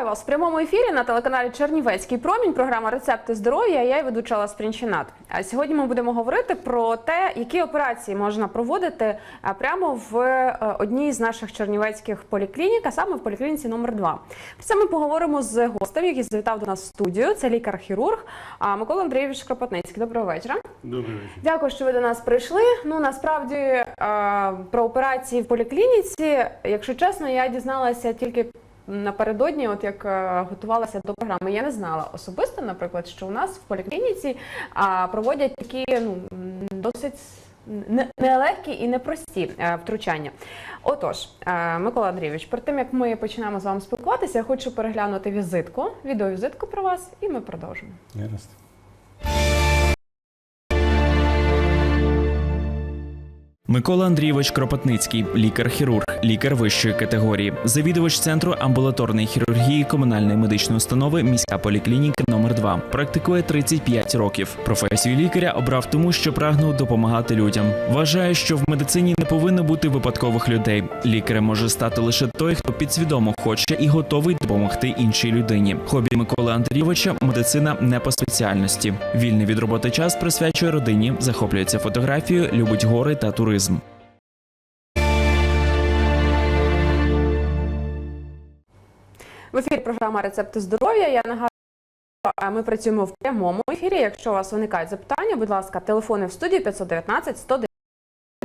Вітаю вас в прямому ефірі на телеканалі Чернівецький промінь. Програма Рецепти здоров'я. Я і ведуча Алла Спрінчинат. А сьогодні ми будемо говорити про те, які операції можна проводити прямо в е, одній з наших чернівецьких поліклінік, а саме в поліклініці номер 2 Про це ми поговоримо з гостем, який завітав до нас в студію. Це лікар-хірург Микола Андрійович Кропотницький. Доброго вечора. Добрий вечір. Дякую, що ви до нас прийшли. Ну насправді про операції в поліклініці, якщо чесно, я дізналася тільки напередодні, от як е, готувалася до програми. Я не знала особисто, наприклад, що у нас в поліклініці проводять такі ну досить. Нелегкі і непрості е, втручання. Отож, е, Микола Андрійович, перед тим як ми починаємо з вами спілкуватися, я хочу переглянути візитку, відеовізитку про вас, і ми продовжимо. Гаразд. Микола Андрійович Кропотницький, лікар-хірург, лікар вищої категорії, завідувач центру амбулаторної хірургії комунальної медичної установи міська поліклініка номер 2 Практикує 35 років. Професію лікаря обрав тому, що прагнув допомагати людям. Вважає, що в медицині не повинно бути випадкових людей. Лікарем може стати лише той, хто підсвідомо хоче і готовий допомогти іншій людині. Хобі Миколи Андрійовича медицина не по спеціальності. Вільний від роботи час присвячує родині, захоплюється фотографією, любить гори та туризм. В ефірі програма Рецепти здоров'я. Я нагадую, а ми працюємо в прямому ефірі. Якщо у вас виникають запитання, будь ласка, телефони в студії 519 109.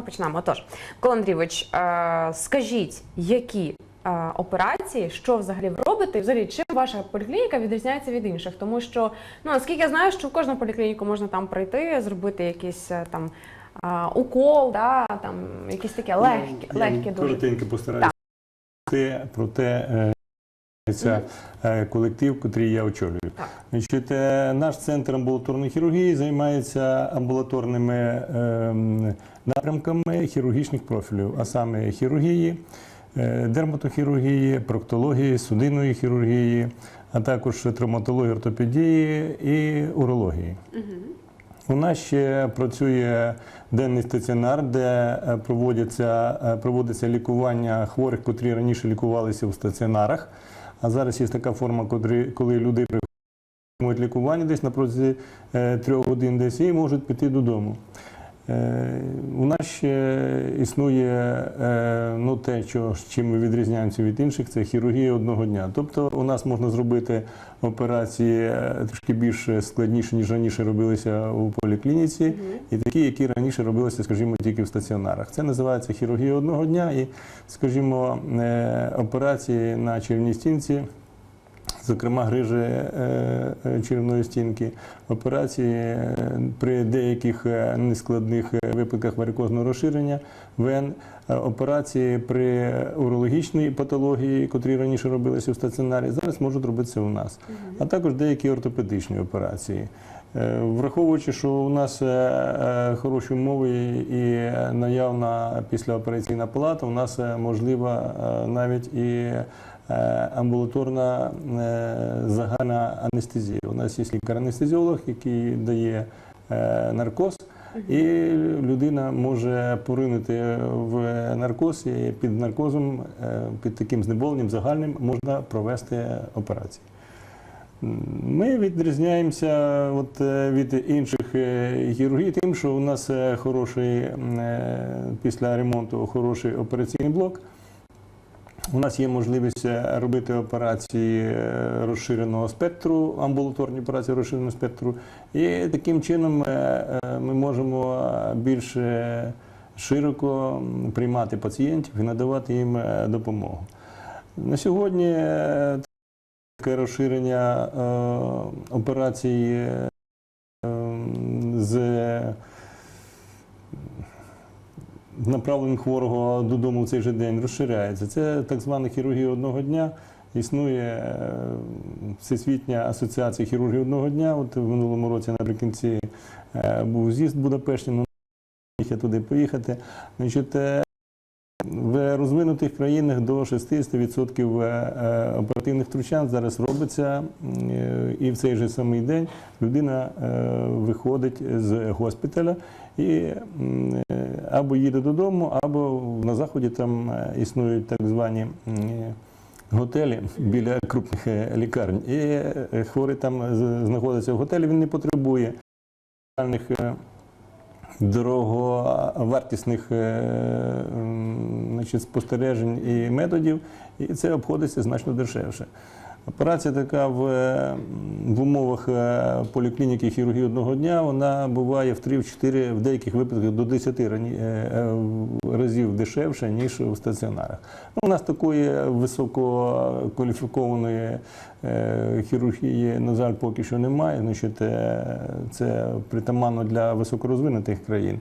Почнемо. Отож, Микола Андрійович, е, скажіть, які е, операції, що взагалі ви робите, і взагалі чим ваша поліклініка відрізняється від інших? Тому що, ну наскільки я знаю, що в кожну поліклініку можна там прийти, зробити якийсь е, там е, укол, да, там якісь таке легке, Я легке дуже. коротенько постараюся сказати про те, це е, колектив, котрий я очолюю. Значить, е, наш центр амбулаторної хірургії займається амбулаторними ем, напрямками хірургічних профілів, а саме хірургії, е, дерматохірургії, проктології, судинної хірургії, а також травматології, ортопедії і урології. У нас ще працює денний стаціонар, де проводиться, проводяться, е, проводиться лікування хворих, котрі раніше лікувалися в стаціонарах. А зараз є така форма, коли люди приходять лікування десь на протязі е, трьох годин десь і можуть піти додому. Е, У нас ще існує е, ну, те, що, чим ми відрізняємося від інших, це хірургія одного дня. Тобто у нас можна зробити операції е, трошки більш складніші, ніж раніше робилися у поліклініці, і такі, які раніше робилися, скажімо, тільки в стаціонарах. Це називається хірургія одного дня і, скажімо, операції на червній стінці. Зокрема, грижі е, е, черевної стінки, операції е, при деяких нескладних випадках варикозного розширення вен, операції при урологічній патології, котрі раніше робилися в стаціонарі, зараз можуть робитися у нас, а також деякі ортопедичні операції. Е, Враховуючи, що у нас е, е, хороші умови і наявна післяопераційна палата, у нас можлива навіть і амбулаторна загальна анестезія. У нас є лікар-анестезіолог, який дає наркоз, і людина може поринути в наркоз, і під наркозом, під таким знеболенням загальним можна провести операцію. Ми відрізняємося от, е, від інших е, хірургій тим, що у нас е, хороший після ремонту хороший операційний блок. У нас є можливість робити операції розширеного спектру, амбулаторні операції розширеного спектру. І таким чином ми можемо більш широко приймати пацієнтів і надавати їм допомогу. На сьогодні таке розширення е, операцій е, з направленням хворого додому в цей же день розширяється. Це так звана хірургія одного дня. Існує е, Всесвітня асоціація хірургії одного дня. От в минулому році наприкінці е, був з'їзд Будапешті, ну, я туди поїхати. Значить, е, в розвинутих країнах до 60% е, е, оперативних втручань зараз робиться, е, і в цей же самий день людина виходить з госпіталя і або їде додому, або на заході там існують так звані готелі біля крупних лікарень. І хворий там знаходиться в готелі, він не потребує дороговартісних е, значить, спостережень і методів, і це обходиться значно дешевше. Операція така в, е, в умовах е, поліклініки хірургії одного дня, вона буває в 3-4, в деяких випадках до 10 рані- е, разів дешевше, ніж у стаціонарах. Ну, у нас такої висококваліфікованої хірургії, на жаль, поки що немає. Значить, це притаманно для високорозвинутих країн.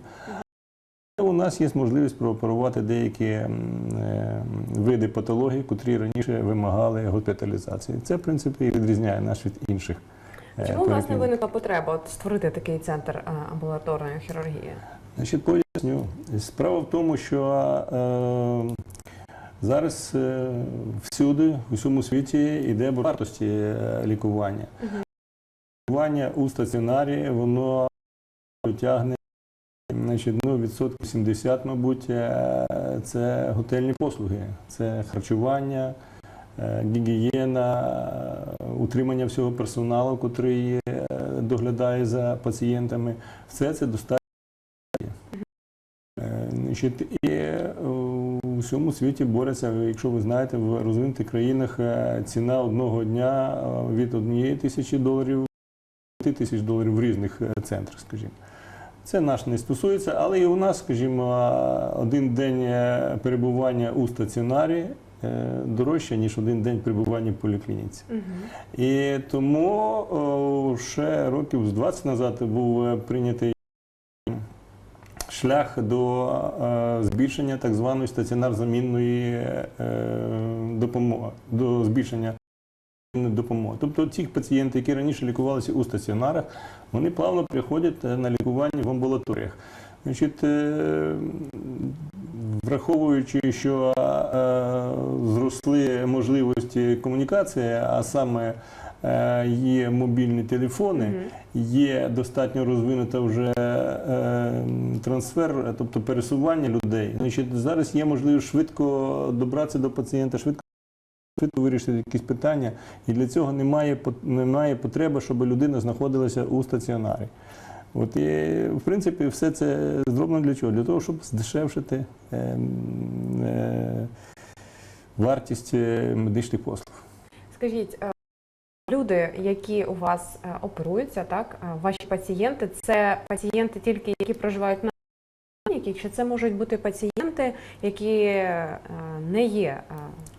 У нас є можливість прооперувати деякі е, види патології, котрі раніше вимагали госпіталізації. Це, в принципі, і відрізняє нас від інших. е, Чому власне поліклінік. виникла потреба от створити такий центр е, амбулаторної хірургії? Значить, поясню. Справа в тому, що е, зараз е, всюди, в усьому світі йде вартості е, лікування. Лікування у стаціонарі, воно тягне значить, ну, відсотків 70, мабуть, е, це готельні послуги, це харчування, е, гігієна, е, утримання всього персоналу, який доглядає за пацієнтами. Все це достатньо. І у всьому світі борються, якщо ви знаєте, в розвинутих країнах ціна одного дня від однієї тисячі доларів до 5 тисяч доларів в різних центрах, скажімо. Це наш не стосується, але і у нас, скажімо, один день е, перебування у стаціонарі е, дорожче, ніж один день перебування в поліклініці. І тому ще років з 20 назад був е, прийнятий шлях до збільшення так званої стаціонар-замінної е, допомоги, до збільшення допомоги. Тобто ті пацієнти, які раніше лікувалися у стаціонарах, вони плавно приходять е, на лікування в амбулаторіях. Значить, е, враховуючи, що е, зросли можливості комунікації, а саме є мобільні телефони, є достатньо розвинута вже трансфер, тобто пересування людей. Значить, зараз є можливість швидко добратися до пацієнта, швидко. Швидко вирішити якісь питання, і для цього немає, немає потреби, щоб людина знаходилася у стаціонарі. От і, в принципі, все це зроблено для чого? Для того, щоб здешевшити е, е, вартість е, медичних послуг. Скажіть, е, люди, які у вас е, оперуються, так, ваші пацієнти, це пацієнти тільки, які проживають на клініці, чи це можуть бути пацієнти, які е, не є е,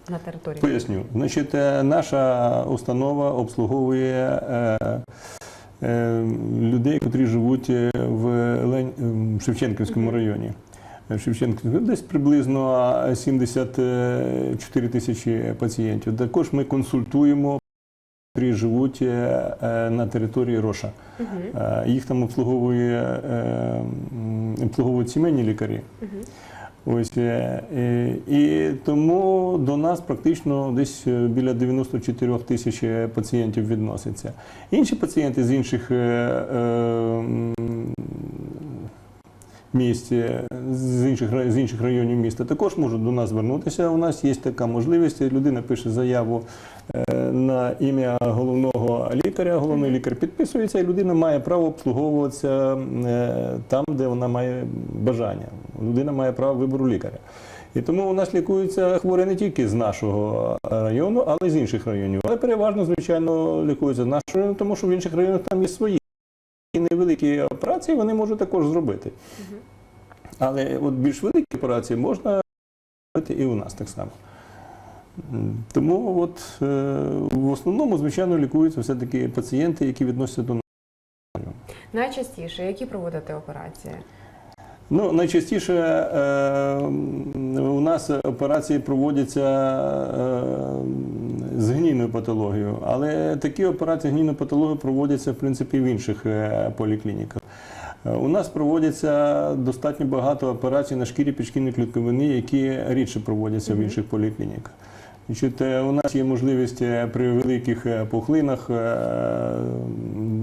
на території? Поясню. Значить, е, наша установа обслуговує людей, які живуть е, в. Шевченківському районі. В Шевченківському десь приблизно 74 тисячі пацієнтів. Також ми консультуємо, які живуть е, е, на території Роша. Е, Їх там обслуговує, обслуговують сімейні лікарі. Ось е, е, і тому до нас практично десь біля 94 тисяч пацієнтів відноситься. Інші пацієнти з інших м, місць, е, з інших з інших районів міста також можуть до нас звернутися. У нас є така можливість. Людина пише заяву е, на ім'я головного лікаря. Головний лікар підписується, і людина має право обслуговуватися е, там, де вона має бажання. Людина має право вибору лікаря. І тому у нас лікуються хворі не тільки з нашого району, але й з інших районів. Але переважно, звичайно, лікуються з нашого району, тому що в інших районах там є свої. І невеликі операції вони можуть також зробити. Але от більш великі операції можна робити і у нас так само. Тому от, е, в основному, звичайно, лікуються все-таки пацієнти, які відносяться до Найчастіше, які проводите операції? Ну, найчастіше е, у нас операції проводяться е, з гнійною патологією, але такі операції з гнійною патологією проводяться в принципі в інших е, поліклініках. Е, У нас проводяться достатньо багато операцій на шкірі підшкірної клітковини, які рідше проводяться в інших поліклініках. Е, у нас є можливість при великих пухлинах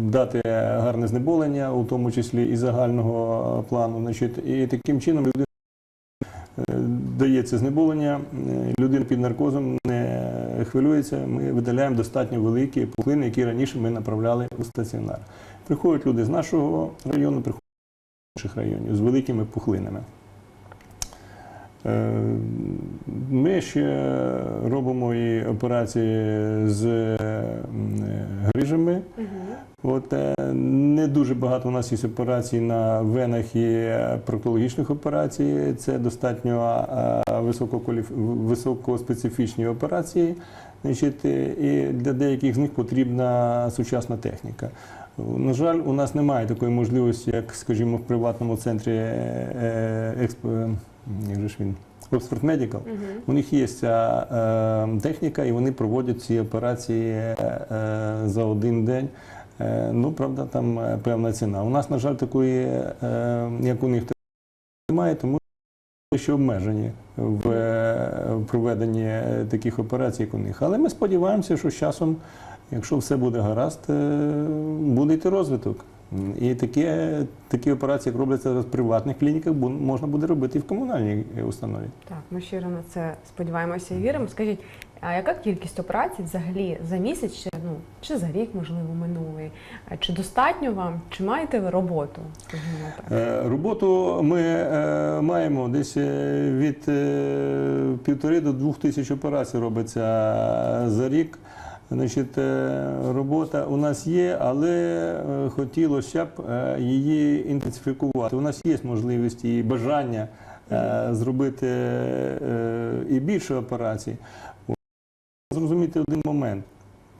дати гарне знеболення, у тому числі і загального плану. Значить, і таким чином людина дається знеболення, е, людина під наркозом не хвилюється. Ми видаляємо достатньо великі пухлини, які раніше ми направляли у стаціонар. Приходять люди з нашого району, приходять з інших районів з великими пухлинами. Е, Ми ще робимо і операції з м, грижами. От е, не дуже багато у нас є операцій на венах і е, проктологічних операцій. Це достатньо е, висококваліф- високоспецифічні операції. Значить, е, і для деяких з них потрібна сучасна техніка. На жаль, у нас немає такої можливості, як, скажімо, в приватному центрі е, експ... е, як же ж він? Oxford Medical. У них є ця е, техніка, і вони проводять ці операції е, е, за один день. Е, ну, правда, там е, певна ціна. У нас, на жаль, такої, е, як у них, немає, тому що обмежені в е, проведенні таких операцій, як у них. Але ми сподіваємося, що з часом, якщо все буде гаразд, буде йти розвиток. І такі, такі операції, як робляться в приватних клініках, бу- можна буде робити і в комунальній е, установі. Так, ми щиро на це сподіваємося і віримо. Скажіть, а яка кількість операцій взагалі за місяць, чи, ну, чи за рік, можливо, минулий? Чи достатньо вам, чи маєте ви роботу? Е, Роботу ми е, маємо десь е, від е, півтори до двох тисяч операцій робиться за рік. Значить, е, робота у нас є, але е, хотілося б е, її інтенсифікувати. У нас є можливість і бажання зробити і більше операцій. Зрозуміти один момент.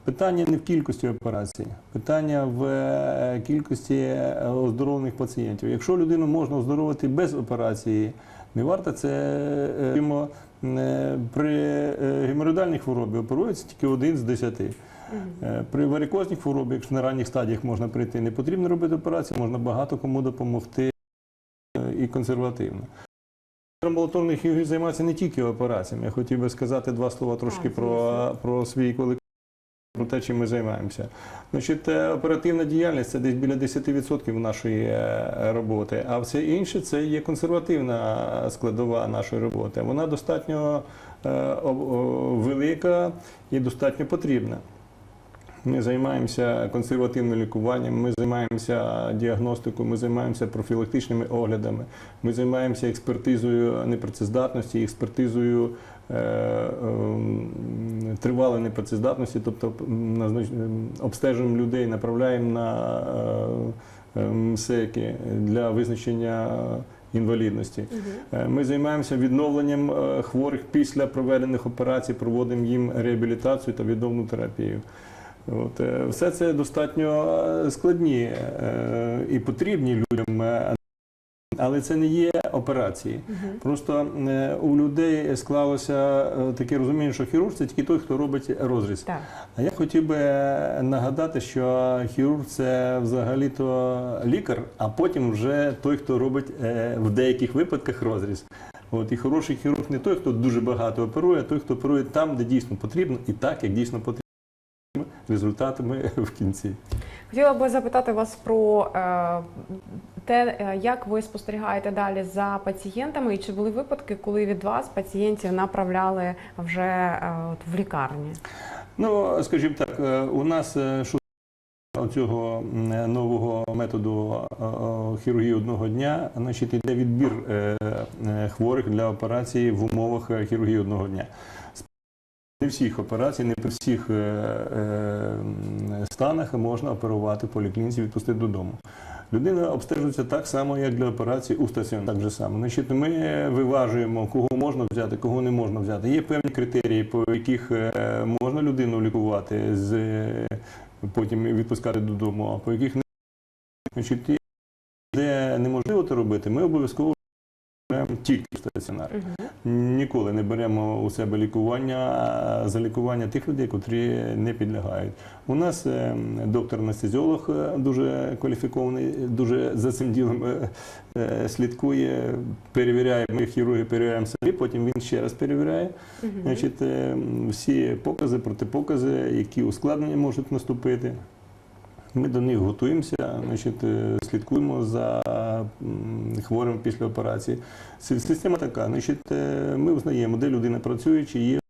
Питання не в кількості операцій, питання в кількості оздоровлених пацієнтів. Якщо людину можна оздоровити без операції, не варто це при геморидальній хворобі оперується тільки один з десяти. Е, При варикозній хворобі, якщо на ранніх стадіях можна прийти, не потрібно робити операцію, можна багато кому допомогти е, і консервативно. Амбулаторний хірург займається не тільки операціями. Я хотів би сказати два слова трошки про, про свій колектив. Про те, чим ми займаємося. Значить, е, оперативна діяльність це десь біля 10% нашої е, роботи, а все інше це є консервативна складова нашої роботи. Вона достатньо е, велика і достатньо потрібна. Ми займаємося консервативним лікуванням, ми займаємося діагностикою, ми займаємося профілактичними оглядами, ми займаємося експертизою непрацездатності, експертизою е, ем, тривалої непрацездатності, тобто ем, обстежуємо людей, направляємо на е, е, МСЕКи для визначення інвалідності. Е, Ми займаємося відновленням хворих після проведених операцій, проводимо їм реабілітацію та відновну терапію. От, все це достатньо складні і потрібні людям, але це не є операції. Просто е, у людей склалося е, таке розуміння, що хірург це тільки той, хто робить розріз. Так. А я хотів би нагадати, що хірург це взагалі-то лікар, а потім вже той, хто робить е, в деяких випадках розріз. От і хороший хірург не той, хто дуже багато оперує, а той, хто оперує там, де дійсно потрібно, і так, як дійсно потрібно. Результатами в кінці. Хотіла би запитати вас про е, те, е, як ви спостерігаєте далі за пацієнтами, і чи були випадки, коли від вас пацієнтів направляли вже е, в лікарні? Ну, скажімо так, е, у нас цього нового методу хірургії одного дня, значить, йде відбір хворих для операції в умовах хірургії одного дня. Не всіх операцій, не при всіх е, е, станах можна оперувати поліклініці, відпустити додому. Людина обстежується так само, як для операції у стаціонарі. Так же само. Значить, ми виважуємо, кого можна взяти, кого не можна взяти. Є певні критерії, по яких е, можна людину лікувати, з, потім відпускати додому, а по яких не Значить, де неможливо це робити, ми обов'язково беремо тільки в стаціонар. Ніколи не беремо у себе лікування за лікування тих людей, котрі не підлягають. У нас е, доктор-анестезіолог е, дуже кваліфікований, дуже за цим ділом е, слідкує, перевіряє. Ми хірурги перевіряємо самі, потім він ще раз перевіряє. Значить, е, всі покази, протипокази, які ускладнення можуть наступити. Ми до них готуємося, значить, е, слідкуємо за хворим після операції. Система така, значить, е, ми узнаємо, де людина працює, чи є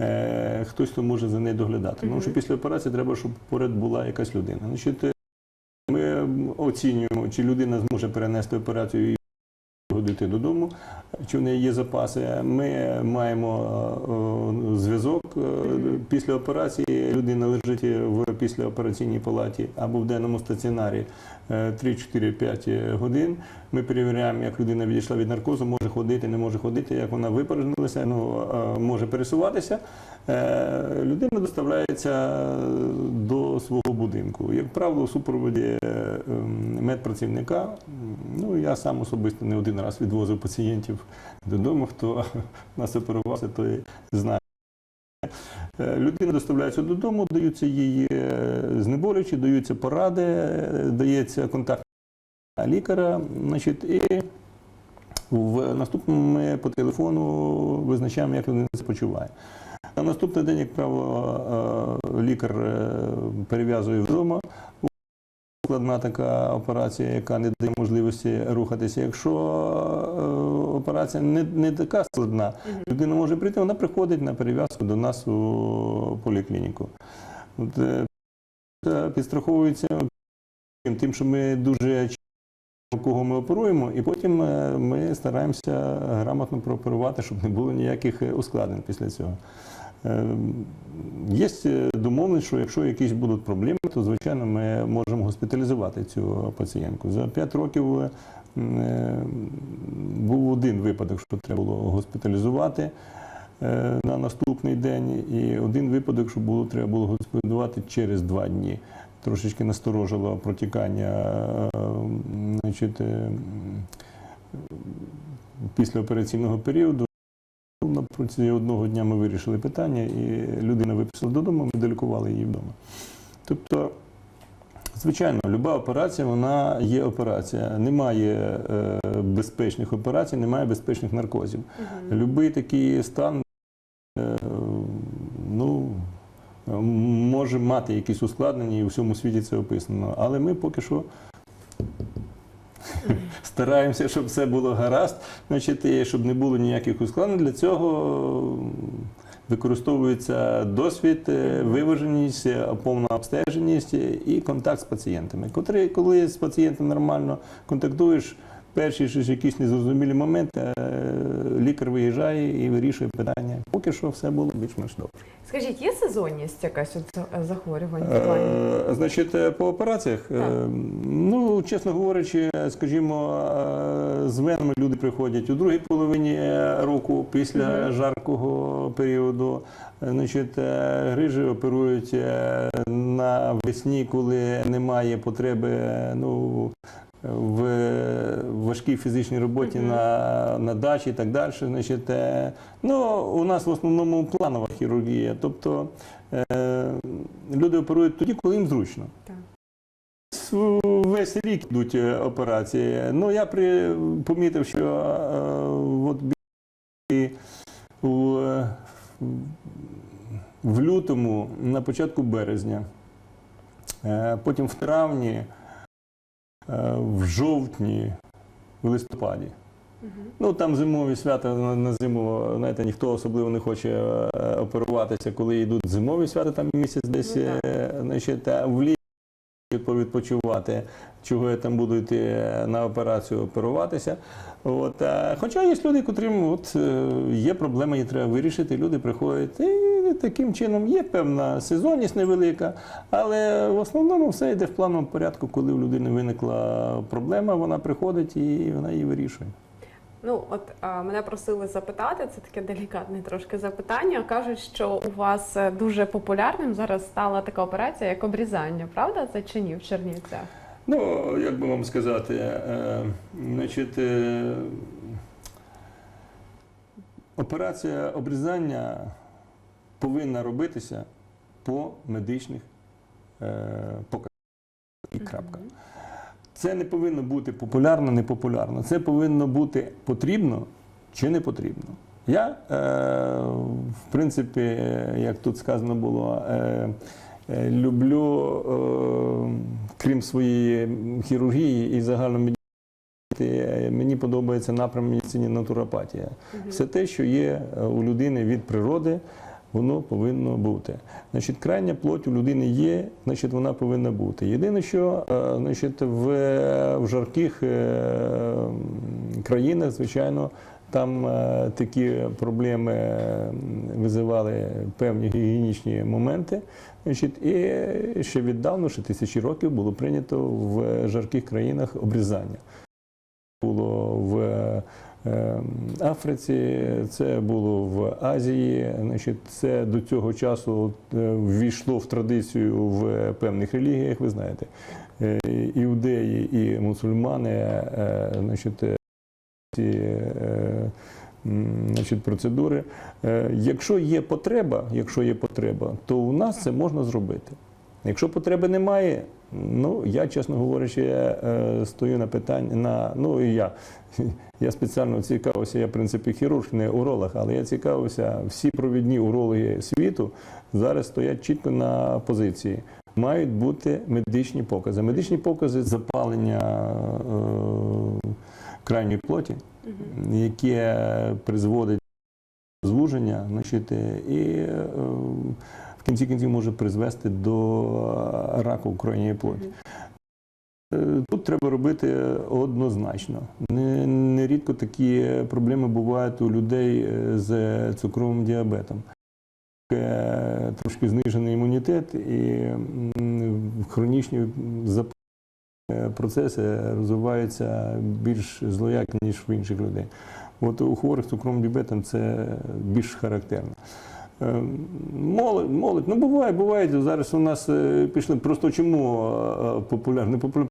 е, хтось, хто може за нею доглядати. Тому що після операції треба, щоб поряд була якась людина. Значить, ми оцінюємо, чи людина зможе перенести операцію і додому, чи в неї є запаси. Ми маємо е, зв'язок е, після операції. Людина лежить в післяопераційній палаті або в денному стаціонарі е, 3-4-5 годин. Ми перевіряємо, як людина відійшла від наркозу, може ходити, не може ходити, як вона випорожнилася, ну, е, може пересуватися. Е, Людина доставляється до свого будинку. Як правило, у супроводі е, медпрацівника. Ну, я сам особисто не один раз відвозив пацієнтів додому. Хто нас оперувався, той знає. Е, Людина доставляється додому, даються їй е, знеболюючі, даються поради, дається контакт лікаря. Значить, і в наступному ми по телефону визначаємо, як людина себе почуває. На наступний день, як правило, е, лікар е, перев'язує вдома. Складна така операція, яка не дає можливості рухатися. Якщо е, операція не, не така складна, людина може прийти, вона приходить на перев'язку до нас у поліклініку. От, підстраховується тим, що ми дуже кого ми оперуємо, і потім ми стараємося грамотно прооперувати, щоб не було ніяких ускладнень після цього. Е, Є е, домовленість, що якщо якісь будуть проблеми, то звичайно ми можемо госпіталізувати цю пацієнтку. За 5 років е, був один випадок, що треба було госпіталізувати е, на наступний день, і один випадок, що було треба було госпіталізувати через два дні. Трошечки насторожило протікання значить, післяопераційного періоду. На одного дня ми вирішили питання, і людина виписала додому, ми долікували її вдома. Тобто, звичайно, люба операція вона є операція. Немає е, безпечних операцій, немає безпечних наркозів. Любий такий стан е, ну, може мати якісь ускладнення, і у всьому світі це описано. Але ми поки що стараємося, щоб все було гаразд, значить, щоб не було ніяких ускладнень. Для цього використовується досвід, е, виваженість, е, повна обстеженість і контакт з пацієнтами. Коли з пацієнтом нормально контактуєш, перші ж якісь незрозумілі моменти, е, лікар виїжджає і вирішує питання. Поки що все було більш-менш добре. Скажіть, є сезонність якась е, захворювань? Е, Значить, е, по операціях, Так. ну, чесно говорячи, скажімо, з венами люди приходять у другій половині року після Мгм. жаркого періоду. Значить, грижі оперують на весні, коли немає потреби ну, в важкій фізичній роботі на, на дачі і так далі. Значить, е, ну, у нас в основному планова хірургія. Тобто е, люди оперують тоді, коли їм зручно. Так. Весь рік йдуть е, операції. Ну, я при, помітив, що е, от у, в лютому, на початку березня, е, потім в травні, в жовтні, в листопаді. Ну там зимові свята на, на зиму, знаєте, ніхто особливо не хоче е, оперуватися, коли йдуть зимові свята, там місяць десь, Ну, е, значить, а в літі повідпочивати, чого я там буду йти е, на операцію оперуватися. От, хоча є люди, котрим от, е, є проблема, її треба вирішити, люди приходять. І таким чином є певна сезонність невелика, але в основному все йде в плановому порядку, коли у людини виникла проблема, вона приходить і вона її вирішує. Ну, от а, мене просили запитати, це таке делікатне трошки запитання. Кажуть, що у вас е, дуже популярним зараз стала така операція, як обрізання, правда? Це чи ні в Чернівцях? Ну, як би вам сказати, е, значить, е, операція обрізання повинна робитися по медичних е, показах. І крапка. Це не повинно бути популярно, не популярно. Це повинно бути потрібно чи не потрібно. Я, е, в принципі, як тут сказано було, е, люблю, е, крім своєї хірургії і загальномедицини, мені подобається напрям медицині натуропатія. Все те, що є у людини від природи, воно повинно бути. Значить, крайня плоть у людини є, значить, вона повинна бути. Єдине, що е, значить, в, в жарких е, країнах, звичайно, там е, такі проблеми визивали певні гігієнічні моменти. І ще віддавна, ще тисячі років, було прийнято в жарких країнах обрізання. Було в Африці, це було в Азії. Значить, це до цього часу е, ввійшло в традицію в певних релігіях, ви знаєте. Е, Іудеї і мусульмани, е, значить, ці значить, процедури. Якщо є потреба, якщо є потреба, то у нас це можна зробити. Якщо потреби немає, ну я, чесно говорячи, е, стою на питання на ну і я. Я спеціально цікавився, я в принципі хірург, не уролог, але я цікавився, всі провідні урологи світу зараз стоять чітко на позиції. Мають бути медичні покази. Медичні покази запалення е, крайньої плоті, яке призводить до звуження, значить, і е, в кінці кінців може призвести до раку крайньої плоті. Е, Тут треба робити однозначно. Нерідко такі проблеми бувають у людей е, з цукровим діабетом. Е, Трошки знижений імунітет і хронічні е, процеси розвиваються більш злоякісно, ніж в інших людей. От у хворих з цукровим діабетом це більш характерно. Е, Молодь, молодь, ну буває, буває. Зараз у нас е, пішли. Просто чому е, популярно? Не популярно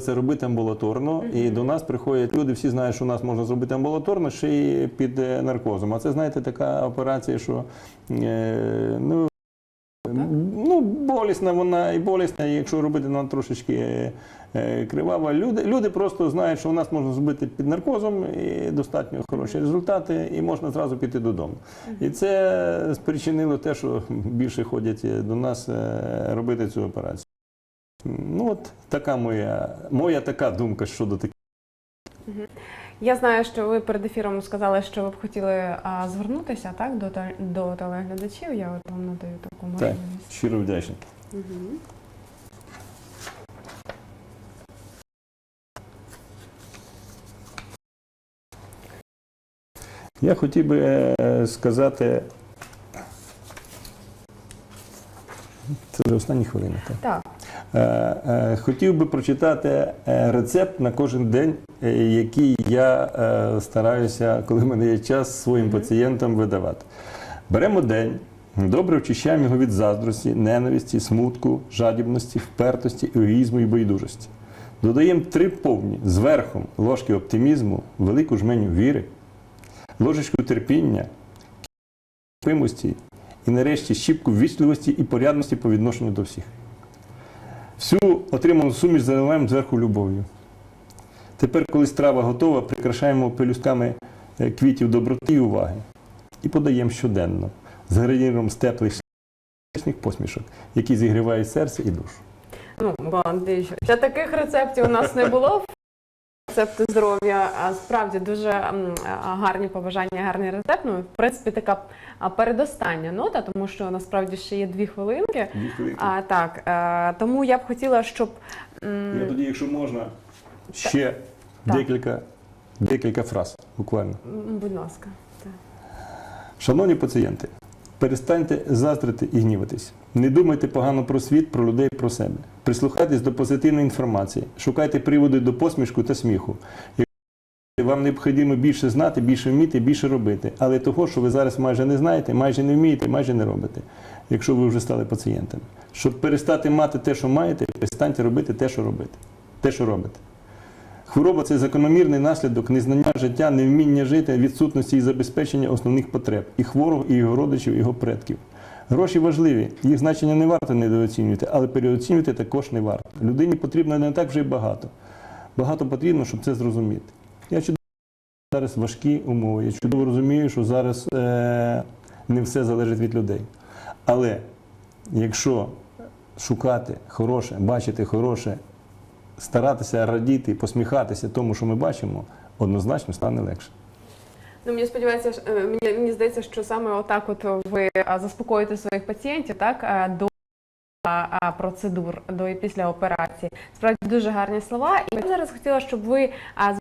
це робити амбулаторно, і до нас приходять люди, всі знають, що у нас можна зробити амбулаторно, ще й під е, наркозом. А це, знаєте, така операція, що е, ну, ну, болісна вона і болісна, і якщо робити вона трошечки е, е, кривава. Люди, люди просто знають, що у нас можна зробити під наркозом, і достатньо хороші результати, і можна зразу піти додому. І це спричинило те, що більше ходять до нас е, робити цю операцію. Ну, от така моя, моя така думка щодо таких. Я знаю, що ви перед ефіром сказали, що ви б хотіли а, звернутися так до до телеглядачів. Я от вам надаю таку Так, можливість. щиро вдячний. Я хотів би е, сказати. Це вже останні хвилини, так? Так. Е, е, Хотів би прочитати рецепт на кожен день, який я стараюся, коли в мене є час, своїм пацієнтам видавати. Беремо день, добре очищаємо його від заздрості, ненависті, смутку, жадібності, впертості, егоїзму і байдужості. Додаємо три повні з верхом ложки оптимізму, велику жменю віри, ложечку терпіння, терпимості і нарешті щіпку ввічливості і порядності по відношенню до всіх. Всю отриману суміш заливаємо зверху любов'ю. Тепер, коли страва готова, прикрашаємо пелюстками е, квітів доброти і уваги і подаємо щоденно з гарніром з теплих посмішок, які зігрівають серце і душу. Ну, Андрій, ще таких рецептів у нас не було. Рецепти здоров'я, справді дуже гарні побажання, гарний рецепт. Ну, в принципі, така передостання нота, тому що насправді ще є дві хвилинки. А, так, е, тому я б хотіла, щоб м, Я тоді, якщо можна, ще Так. декілька, декілька фраз буквально. м, будь ласка. Так. Шановні пацієнти, перестаньте заздрити і гніватись. Не думайте погано про світ, про людей, про себе. Прислухайтесь до позитивної інформації, шукайте приводи до посмішку та сміху. Вам необхідно більше знати, більше вміти, більше робити. Але того, що ви зараз майже не знаєте, майже не вмієте, майже не робите, якщо ви вже стали пацієнтами. Щоб перестати мати те, що маєте, перестаньте робити те, що робите. Те, що робите. Хвороба це закономірний наслідок незнання життя, невміння жити, відсутності і забезпечення основних потреб і хворого, і його родичів, і його предків. Гроші важливі, їх значення не варто недооцінювати, але переоцінювати також не варто. Людині потрібно не так вже й багато. Багато потрібно, щоб це зрозуміти. Я чудово розумію, зараз важкі умови. Я чудово розумію, що зараз е, не все залежить від людей. Але якщо шукати хороше, бачити хороше, старатися радіти, посміхатися тому, що ми бачимо, однозначно стане легше. Ну, мені сподівається, е, мені, мені здається, що саме отак, от ви а, заспокоїте своїх пацієнтів, так до а, а, процедур, до і після операції. Справді дуже гарні слова. І я зараз хотіла, щоб ви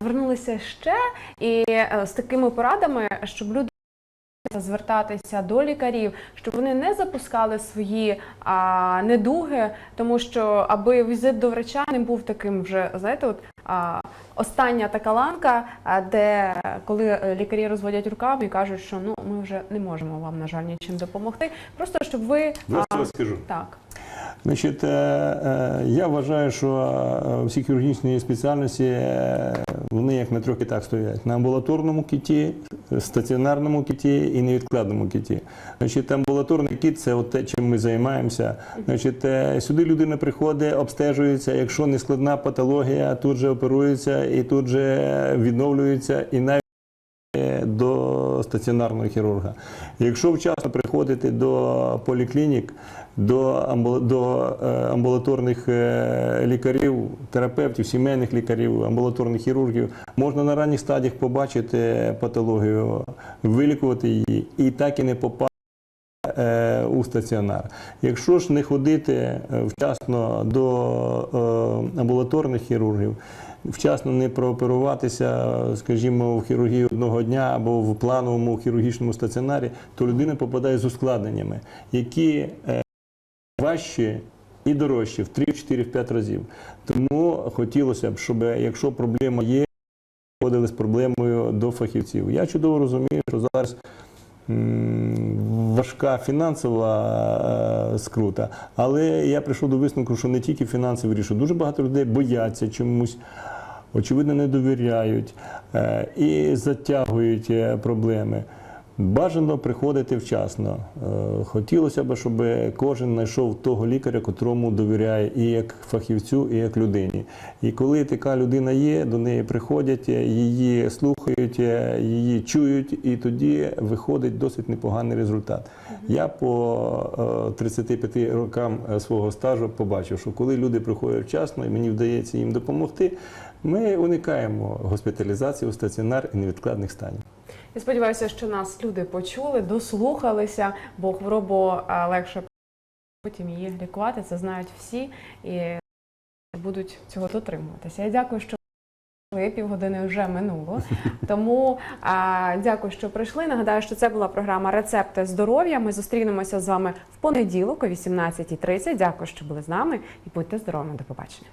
звернулися ще і е, з такими порадами, щоб люди звертатися до лікарів, щоб вони не запускали свої а, недуги, тому що аби візит до врача не був таким вже, знаєте, от а, остання така ланка, де коли е, лікарі розводять руками і кажуть, що ну ми вже не можемо вам, на жаль, нічим допомогти. Просто щоб ви Давайте а, розкажу. так. Значить, е, е, я вважаю, що е, всі хірургічні спеціальності вони як на трьох китах стоять: на амбулаторному киті, стаціонарному киті і невідкладному киті. Значить, амбулаторний кит це от те, чим ми займаємося. Значить, сюди людина приходить, обстежується. Якщо не складна патологія, тут же оперується і тут же відновлюється, і навіть до стаціонарного хірурга. Якщо вчасно приходити до поліклінік, до, е, амбулаторних е, лікарів, терапевтів, сімейних лікарів, амбулаторних хірургів, можна на ранніх стадіях побачити патологію, вилікувати її і так і не попасти е, у стаціонар. Якщо ж не ходити вчасно до амбулаторних хірургів, вчасно не прооперуватися, скажімо, в хірургії одного дня або в плановому хірургічному стаціонарі, то людина попадає з ускладненнями, які е, і дорожчі в 3, в 4, в 5 разів. Тому хотілося б, щоб якщо проблема є, ходили з проблемою до фахівців. Я чудово розумію, що зараз важка фінансова е, скрута, але я прийшов до висновку, що не тільки фінанси вирішують. Дуже багато людей бояться чомусь. Очевидно, не довіряють е, і затягують е, проблеми. Бажано приходити вчасно. Е, Хотілося б, щоб кожен знайшов того лікаря, котрому довіряє і як фахівцю, і як людині. І коли така людина є, до неї приходять, е, її слухають, е, її чують, і тоді виходить досить непоганий результат. Я по е, 35 рокам свого стажу побачив, що коли люди приходять вчасно і мені вдається їм допомогти, ми уникаємо госпіталізації у стаціонар і невідкладних станів. Я сподіваюся, що нас люди почули, дослухалися, бо хворобу легше потім її лікувати. Це знають всі і будуть цього дотримуватися. Я дякую, що півгодини вже минуло. Тому а, дякую, що прийшли. Нагадаю, що це була програма Рецепти здоров'я. Ми зустрінемося з вами в понеділок о 18.30. Дякую, що були з нами і будьте здоровими. До побачення.